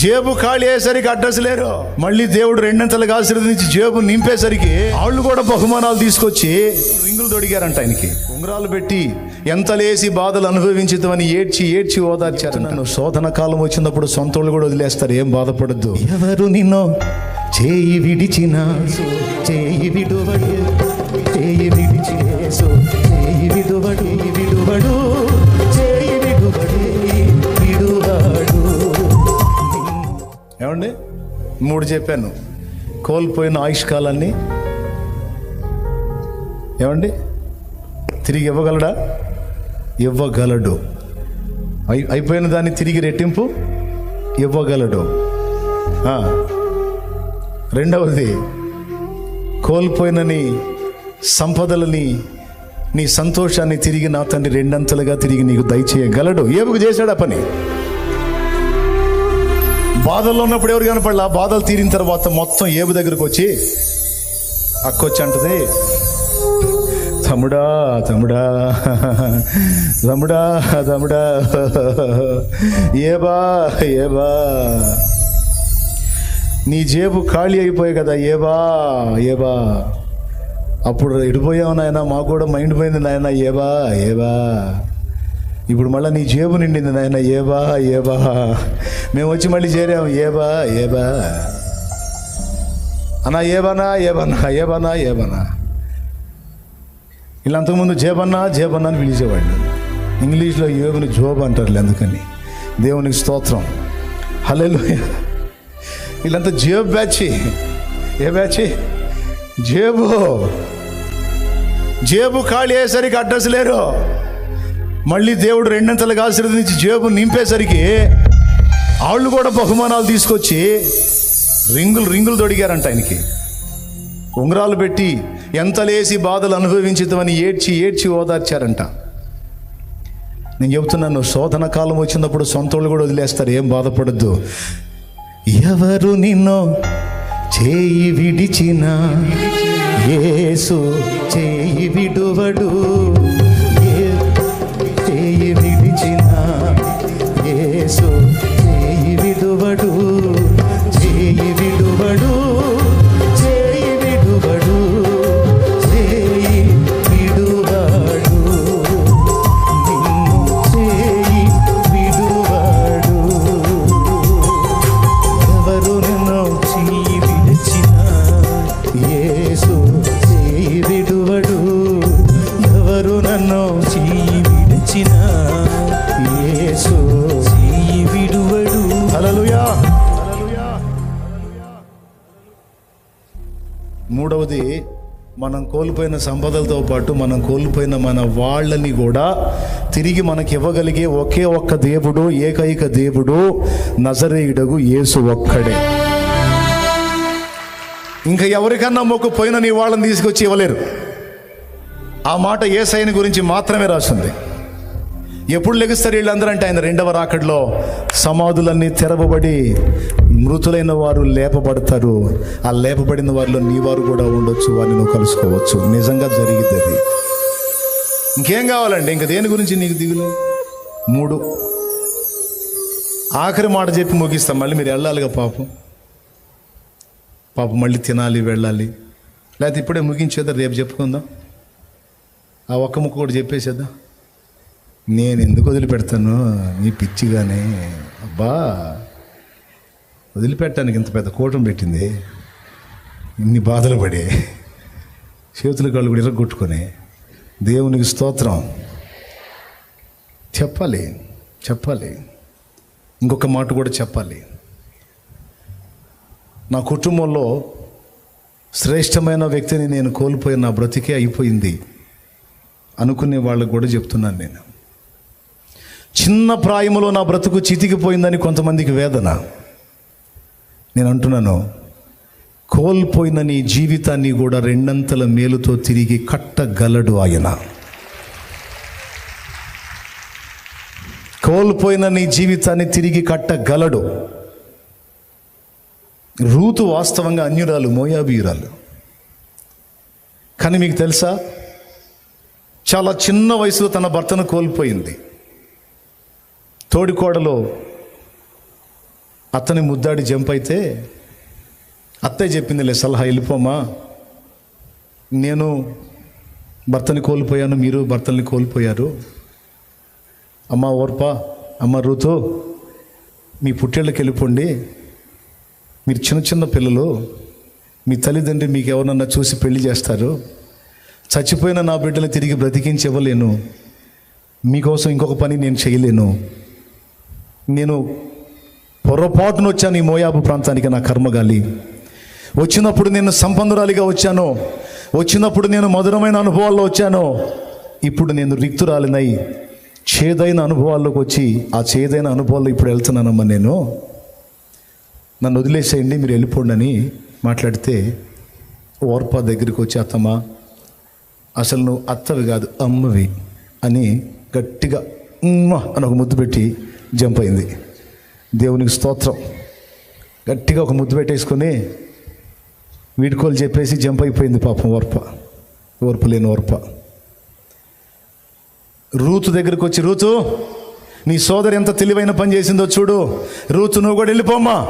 జేబు ఖాళీ అయ్యేసరికి అడ్రస్ లేరు. మళ్ళీ దేవుడు రెండంతలుగా ఆశీర్వదించి జేబు నింపేసరికి వాళ్ళు కూడా బహుమానాలు తీసుకొచ్చి రింగులు తొడిగారంట ఆయనకి. ఉంగరాలు పెట్టి ఎంత లేసి బాధలు అనుభవించుతామని ఏడ్చి ఏడ్చి ఓదార్చారు నన్ను శోధన కాలం వచ్చినప్పుడు సొంతోళ్ళు కూడా వదిలేస్తారు ఏం బాధపడద్దు. ఎవరు నిన్ను? చేయి విడిచిన చేయి విడువడు చేయి విడిచి మూడు చెప్పాను. కోల్పోయిన ఆయుష్కాలాన్ని ఏమండి? తిరిగి ఇవ్వగలడా? ఇవ్వగలడు. అయి అయిపోయిన దాన్ని తిరిగి రెట్టింపు? ఇవ్వగలడు. రెండవది కోల్పోయిన నీ సంపదలని నీ సంతోషాన్ని తిరిగి నా తండ్రి రెండంతలుగా తిరిగి నీకు దయచేయగలడు. ఏముకు చేశాడు ఆ పని? బాధల్లో ఉన్నప్పుడు ఎవరు కనపడలా? బాధలు తీరిన తర్వాత మొత్తం ఏబు దగ్గరకు వచ్చి అక్కొచ్చి అంటది తమ్ముడా తమ్ముడా తమ్ముడా తమ్ముడా ఏబా ఏబా నీ జేబు ఖాళీ అయిపోయాయి కదా ఏబా ఏబా అప్పుడు ఎడిపోయావు నాయన మాకు కూడా మైండ్ పోయింది నాయన ఏబా ఏబా ఇప్పుడు మళ్ళీ నీ జేబు నిండింది నాయన. ఏబా ఏబా మేము వచ్చి మళ్ళీ చేరాము. ఏబా ఏబా అన్నా ఏబనా ఏబనా ఏబనా ఏబనా ఇలా అంతకుముందు జేబన్నా జేబన్నా అని పిలిచేవాళ్ళు. ఇంగ్లీష్లో ఏబుని జోబ్ అంటారు అందుకని. దేవునికి స్తోత్రం. హలో వీళ్ళంతా జేబు బ్యాచి. ఏ బ్యాచి? జేబు. జేబు ఖాళీ అయ్యేసరికి అడ్రస్ లేరు. మళ్ళీ దేవుడు రెండంతలుగా ఆశీర్వదించి జేబు నింపేసరికి వాళ్ళు కూడా బహుమానాలు తీసుకొచ్చి రింగులు రింగులు తొడిగారంట ఆయనకి. ఉంగరాలు పెట్టి ఎంత లేసి బాధలు అనుభవించుతామని ఏడ్చి ఏడ్చి ఓదార్చారంట. నేను చెబుతున్నాను శోధన కాలం వచ్చినప్పుడు సొంతోళ్ళు కూడా వదిలేస్తారు ఏం బాధపడద్దు. ఎవరు నిన్ను చేయి విడిచిన ఏసు చేయి విడువడు. మూడవది మనం కోల్పోయిన సంపదలతో పాటు మనం కోల్పోయిన మన వాళ్ళని కూడా తిరిగి మనకి ఇవ్వగలిగే ఒకే ఒక్క దేవుడు ఏకైక దేవుడు నజరేయుడగు యేసు ఒక్కడే. ఇంకా ఎవరికన్నా మొక్కుపోయిన నీ వాళ్ళని తీసుకొచ్చి ఇవ్వలేరు. ఆ మాట ఏసైని గురించి మాత్రమే రాసింది. ఎప్పుడు లెగుస్తారు వీళ్ళందరూ? అంటే ఆయన రెండవ రాకడలో సమాధులన్నీ తెరవబడి మృతులైన వారు లేపబడతారు. ఆ లేపబడిన వారిలో నీ వారు కూడా ఉండొచ్చు వారిని నువ్వు కలుసుకోవచ్చు. నిజంగా జరిగింది అది. ఇంకేం కావాలండి? ఇంక దేని గురించి నీకు దిగులు? మూడు. ఆఖరి మాట చెప్పి ముగిస్తాం. మళ్ళీ మీరు వెళ్ళాలిగా పాపం. పాపం మళ్ళీ తినాలి వెళ్ళాలి. లేకపోతే ఇప్పుడే ముగించేద్దాం రేపు చెప్పుకుందాం. ఆ ఒక్క ముక్క కూడా చెప్పేసేద్దాం. నేను ఎందుకు వదిలిపెడతాను నీ పిచ్చిగానే? అబ్బా! వదిలిపెట్టడానికి ఇంత పెద్ద కూటం పెట్టింది. ఇన్ని బాధలు పడే. చేతులు కాళ్ళు కూడా ఇరగొట్టుకొని. దేవునికి స్తోత్రం. చెప్పాలి చెప్పాలి. ఇంకొక మాట కూడా చెప్పాలి. నా కుటుంబంలో శ్రేష్టమైన వ్యక్తిని నేను కోల్పోయిన నా బ్రతికే అయిపోయింది అనుకునే వాళ్ళకు కూడా చెప్తున్నాను నేను. చిన్న ప్రాయములో నా బ్రతుకు చితికిపోయిందని కొంతమందికి వేదన. నేను అంటున్నాను కోల్పోయిన నీ జీవితాన్ని కూడా రెండంతల మేలుతో తిరిగి కట్టగలడు ఆయన. కోల్పోయిన నీ జీవితాన్ని తిరిగి కట్టగలడు. రూతు వాస్తవంగా అన్యురాలు మోయాబీయురాలు. కానీ మీకు తెలుసా చాలా చిన్న వయసులో తన భర్తను కోల్పోయింది. తోడికోడలో అత్తని ముద్దాడి జంప్ అయితే అత్తయ్య చెప్పిందిలే సలహా వెళ్ళిపోమా? నేను భర్తని కోల్పోయాను మీరు భర్తల్ని కోల్పోయారు. అమ్మ ఓర్పా అమ్మ రుతు మీ పుట్టేళ్ళకి వెళ్ళిపోండి. మీరు చిన్న చిన్న పిల్లలు మీ తల్లిదండ్రి మీకు ఎవరన్నా చూసి పెళ్ళి చేస్తారు. చచ్చిపోయిన నా బిడ్డలు తిరిగి బ్రతికించి ఇవ్వలేను. మీకోసం ఇంకొక పని నేను చేయలేను. నేను పొరపాటున వచ్చాను ఈ మోయాబు ప్రాంతానికి నా కర్మగాలి వచ్చినప్పుడు నేను సంపన్నురాలిగా వచ్చాను. వచ్చినప్పుడు నేను మధురమైన అనుభవాల్లో వచ్చాను. ఇప్పుడు నేను రిక్తురాలినై చేదైన అనుభవాల్లోకి వచ్చి ఆ చేదైన అనుభవాల్లో ఇప్పుడు వెళ్తున్నానమ్మా నేను. నన్ను వదిలేసేయండి మీరు వెళ్ళిపోండి అని మాట్లాడితే ఓర్ప దగ్గరికి వచ్చి అత్తమ్మ అసలు నువ్వు అత్తవి కాదు అమ్మవి అని గట్టిగా అని ఒక ముద్దు పెట్టి జంప్ అయింది. దేవునికి స్తోత్రం. గట్టిగా ఒక ముద్దు పెట్టేసుకొని వీడుకోలు చెప్పేసి జంప్ అయిపోయింది పాపం ఓర్ప. ఓర్పు లేని ఓర్ప. రూతు దగ్గరికి వచ్చి రూతు నీ సోదరి ఎంత తెలివైన పని చేసిందో చూడు. రూతు నువ్వు కూడా వెళ్ళిపోమ్మా.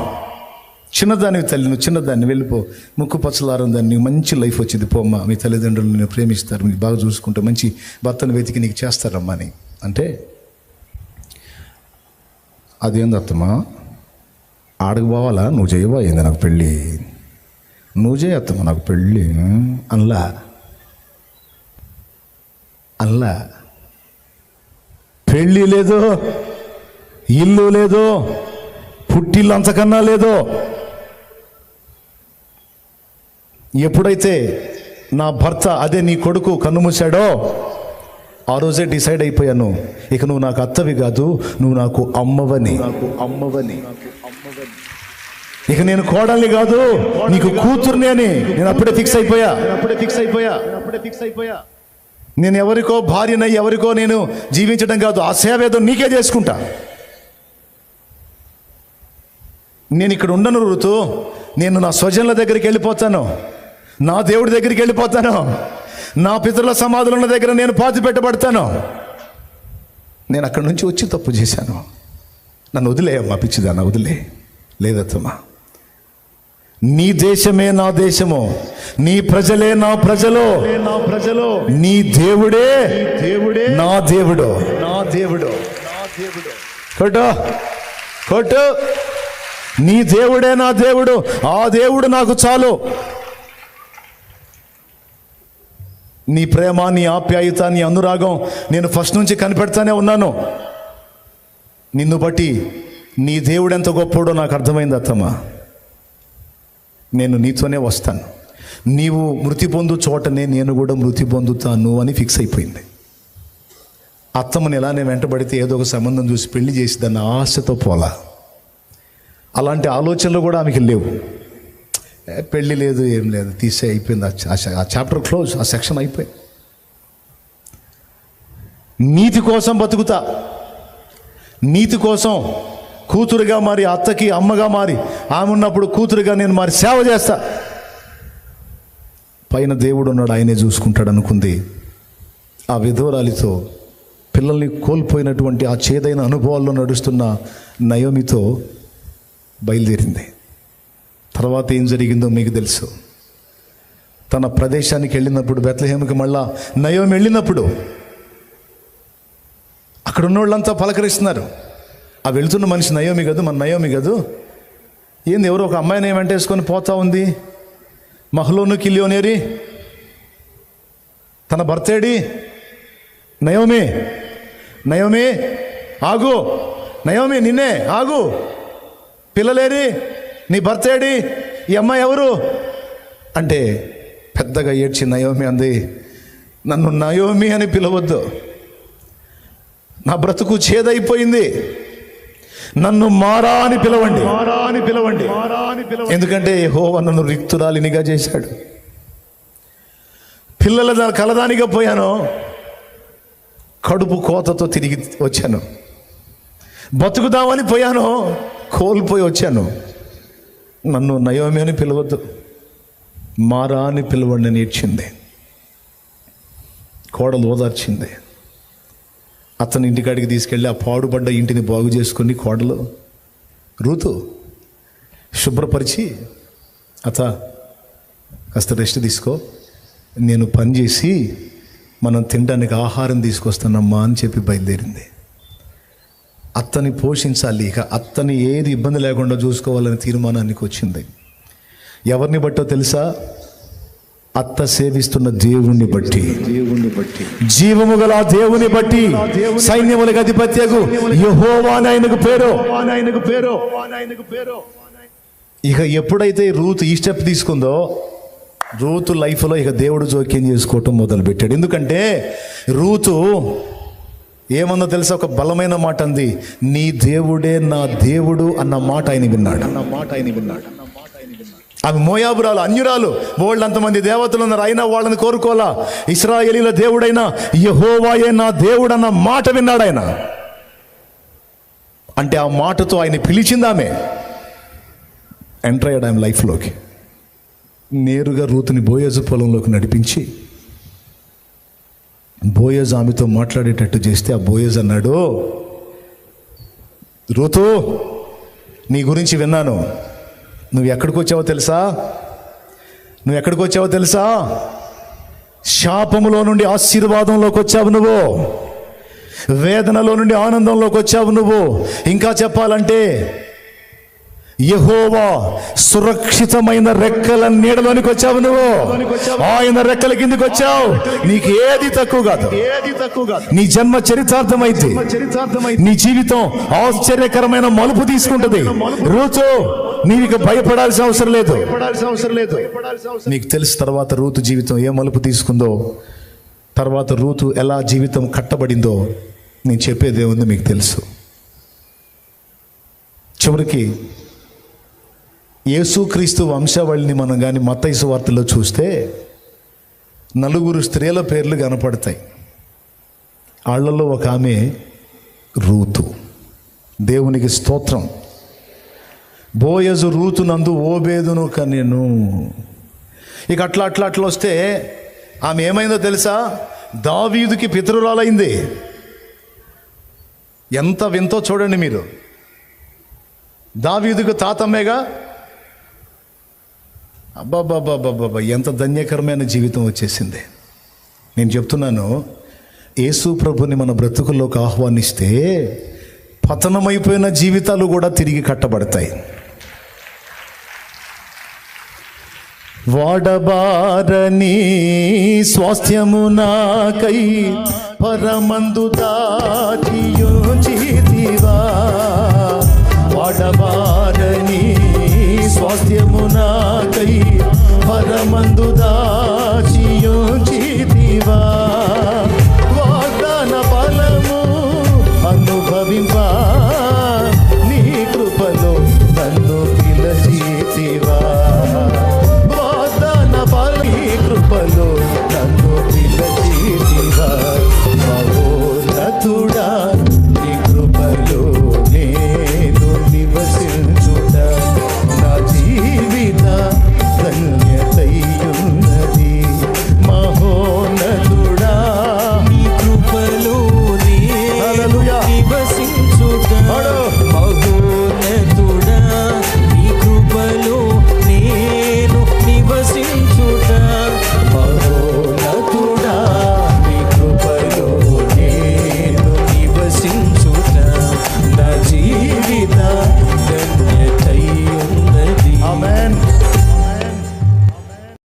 చిన్నదాన్ని తల్లి నువ్వు చిన్నదాన్ని వెళ్ళిపో. ముక్కు పచ్చలారం దాన్ని మంచి లైఫ్ వచ్చింది. పోమ్మా మీ తల్లిదండ్రులు నేను ప్రేమిస్తారు. మీకు బాగా చూసుకుంటే మంచి భర్తను వెతికి నీకు చేస్తారమ్మా అని. అంటే అదేంది అత్తమ్మా? ఆడకు పోవాలా? నువ్వు చేయబో ఏంది నాకు పెళ్ళి. నువ్వు చేయత్తమ్మా నాకు పెళ్ళి. అన్లా. అల్లా పెళ్ళి లేదు ఇల్లు లేదు పుట్టిల్లు అంతకన్నా లేదు. ఎప్పుడైతే నా భర్త అదే నీ కొడుకు కన్నుమూశాడో ఆ రోజే డిసైడ్ అయిపోయాను. ఇక నువ్వు నాకు అత్తవి కాదు నువ్వు నాకు అమ్మవని. నాకు అమ్మవని. ఇక నేను కోడల్ని కాదు నీకు కూతుర్ని అని. నేను అప్పుడే ఫిక్స్ అయిపోయా. అప్పుడే ఫిక్స్ అయిపోయా. అప్పుడే ఫిక్స్ అయిపోయా. నేను ఎవరికో భార్యనై ఎవరికో నేను జీవించడం కాదు ఆ సేవ ఏదో నీకే చేసుకుంటా. నేను ఇక్కడ ఉండను ఋతు నేను నా స్వజనుల దగ్గరికి వెళ్ళిపోతాను. నా దేవుడి దగ్గరికి వెళ్ళిపోతాను. నా పితరుల సమాధులు ఉన్న దగ్గర నేను పాతి పెట్టబడతాను. నేను అక్కడి నుంచి వచ్చి తప్పు చేశాను. నన్ను వదిలేయమ్మా పిచ్చిదాన్న వదిలే. లేదత్తమ్మా నీ దేశమే నా దేశము. నీ ప్రజలే నా ప్రజలు. నా ప్రజలు నీ దేవుడే దేవుడే నా దేవుడు నా దేవుడు నా దేవుడు. కొట్టు కొట్టు. నీ దేవుడే నా దేవుడు. ఆ దేవుడు నాకు చాలు. నీ ప్రేమ నీ ఆప్యాయత నీ అనురాగం నేను ఫస్ట్ నుంచి కనిపెడతానే ఉన్నాను. నిన్ను బట్టి నీ దేవుడు ఎంత గొప్పోడో నాకు అర్థమైంది అత్తమ్మ. నేను నీతోనే వస్తాను. నీవు మృతి పొందు చోటనే నేను కూడా మృతి పొందుతాను అని ఫిక్స్ అయిపోయింది. అత్తమ్మని ఎలానే వెంటబడితే ఏదో ఒక సంబంధం చూసి పెళ్ళి చేసి దాన్ని ఆశతో పోలా అలాంటి ఆలోచనలు కూడా ఆమెకి లేవు. పెళ్ళి లేదు ఏం లేదు. తీసే అయిపోయింది. ఆ ఆ ఆ చాప్టర్ క్లోజ్ ఆ సెక్షన్ అయిపోయింది నీతి కోసం బతుకుతా. నీతి కోసం కూతురుగా మారి అత్తకి అమ్మగా మారి ఆమె ఉన్నప్పుడు కూతురుగా నేను మారి సేవ చేస్తా. పైన దేవుడు ఉన్నాడు ఆయనే చూసుకుంటాడు అనుకుంది. ఆ విధవరాలితో పిల్లల్ని కోల్పోయినటువంటి ఆ చేదైన అనుభవాల్లో నడుస్తున్న నయోమితో బయలుదేరింది. తర్వాత ఏం జరిగిందో మీకు తెలుసు. తన ప్రదేశానికి వెళ్ళినప్పుడు బెత్లహేమకి మళ్ళా నయం వెళ్ళినప్పుడు అక్కడ ఉన్నోళ్ళంతా పలకరిస్తున్నారు. ఆ వెళ్తున్న మనిషి నయోమి కాదు మన నయోమి కాదు. ఏంది ఎవరో ఒక అమ్మాయిని వెంటేసుకొని పోతా ఉంది? మహలోను కిలియోనేరి? తన భర్తేడి నయోమి? నయోమి? ఆగు! నయోమి నిన్నే ఆగు! పిల్లలేరి? నీ భర్త ఏడి? ఈ అమ్మాయి ఎవరు? అంటే పెద్దగా ఏడ్చి నయోమి అంది నన్ను నయోమి అని పిలవద్దు. నా బ్రతుకు చేదైపోయింది. నన్ను మారా అని పిలవండి. మారా అని పిలవండి. ఎందుకంటే హోవ నన్ను రిక్తురాలినిగా చేశాడు. పిల్లల కలదానిగా పోయాను. కడుపు కోతతో తిరిగి వచ్చాను. బతుకుదామని పోయాను. కోల్పోయి వచ్చాను. నన్ను నయోమి అని పిలవద్దు. మారా అని పిలవండి నేర్చింది కోడలు ఓదార్చింది. అతని ఇంటికాడికి తీసుకెళ్ళి ఆ పాడుపడ్డ ఇంటిని బాగు చేసుకుని కోడలు రుతు శుభ్రపరిచి అత కాస్త రెస్ట్ తీసుకో. నేను పని చేసి మనం తినడానికి ఆహారం తీసుకొస్తానమ్మా అని చెప్పి బయలుదేరింది. అత్తని పోషించాలి. ఇక అత్తని ఏది ఇబ్బంది లేకుండా చూసుకోవాలని తీర్మానానికి వచ్చింది. ఎవరిని బట్టో తెలుసా? అత్త సేవిస్తున్న దేవుణ్ణి బట్టి. దేవుణ్ణి బట్టి జీవము గల దేవుని బట్టి. సైన్యములకు అధిపత్యకు యహోవానాయనకు ఆయనకు పేరు. ఆయనకు పేరు ఆయనకు పేరు ఇక ఎప్పుడైతే రూత్ ఈ స్టెప్ తీసుకుందో రూతు లైఫ్లో ఇక దేవుడు జోక్యం చేసుకోవటం మొదలు పెట్టాడు ఎందుకంటే రూతు ఏమన్నా తెలుసా? ఒక బలమైన మాట అంది నీ దేవుడే నా దేవుడు అన్న మాట ఆయన విన్నాడు. అన్న మాట ఆయన విన్నాడు. ఆమె మోయాబురాలు అన్యురాలు. అంతమంది దేవతలు ఉన్నారు. అయినా వాళ్ళని కోరుకోలా ఇస్రాయేలీల దేవుడైనా యహోవాయే నా దేవుడు అన్న మాట విన్నాడు ఆయన. అంటే ఆ మాటతో ఆయన పిలిచింది ఆమె. ఎంటర్ అయ్యాడు ఆమె లైఫ్లోకి. నేరుగా రూతుని బోయజు పొలంలోకి నడిపించి బోయజ్ ఆమెతో మాట్లాడేటట్టు చేస్తే ఆ బోయజ్ అన్నాడు రూతు నీ గురించి విన్నాను. నువ్వు ఎక్కడికి వచ్చావో తెలుసా? నువ్వు ఎక్కడికి వచ్చావో తెలుసా? శాపములో నుండి ఆశీర్వాదంలోకి వచ్చావు నువ్వు. వేదనలో నుండి ఆనందంలోకి వచ్చావు నువ్వు. ఇంకా చెప్పాలంటే యహోవా సురక్షితమైన రెక్కల నీడలోనికి వచ్చావు నువ్వు. ఆయన రెక్కల కిందకి వచ్చావు. నీకు ఏది తక్కువ కాదు. ఏది తక్కువ నీ జన్మ చరితార్థమైంది. అయితే నీ జీవితం ఆశ్చర్యకరమైన మలుపు తీసుకుంటది. రూతు నీకు భయపడాల్సిన అవసరం లేదు. నీకు తెలుసు తర్వాత రూతు జీవితం ఏ మలుపు తీసుకుందో తర్వాత రూతు ఎలా జీవితం కట్టబడిందో నేను చెప్పేది ఏముందో మీకు తెలుసు. చివరికి యేసుక్రీస్తు వంశావళిని మనం కానీ మతైసు వార్తల్లో చూస్తే నలుగురు స్త్రీల పేర్లు కనపడతాయి. వాళ్ళలో ఒక ఆమె రూతు. దేవునికి స్తోత్రం. బోయజు రూతు నందు ఓబేదును కనెను ఇక అట్లా అట్లా అట్లా వస్తే ఆమె ఏమైందో తెలుసా? దావీదుకి పితరురాలైంది. ఎంత వింతో చూడండి మీరు. దావీదుకు తాతమ్మేగా అబ్బాబ్బాబ్బాబ్బా ఎంత ధన్యకరమైన జీవితం వచ్చేసింది. నేను చెప్తున్నాను యేసు ప్రభుని మన బ్రతుకుల్లోకి ఆహ్వానిస్తే పతనమైపోయిన జీవితాలు కూడా తిరిగి కట్టబడతాయి. వాడబారని స్వాస్థ్యము నాకై పరమందు దాచి వాడబారని స్వాస్థ్యము నాకై పరమందు దాచియోచితివా.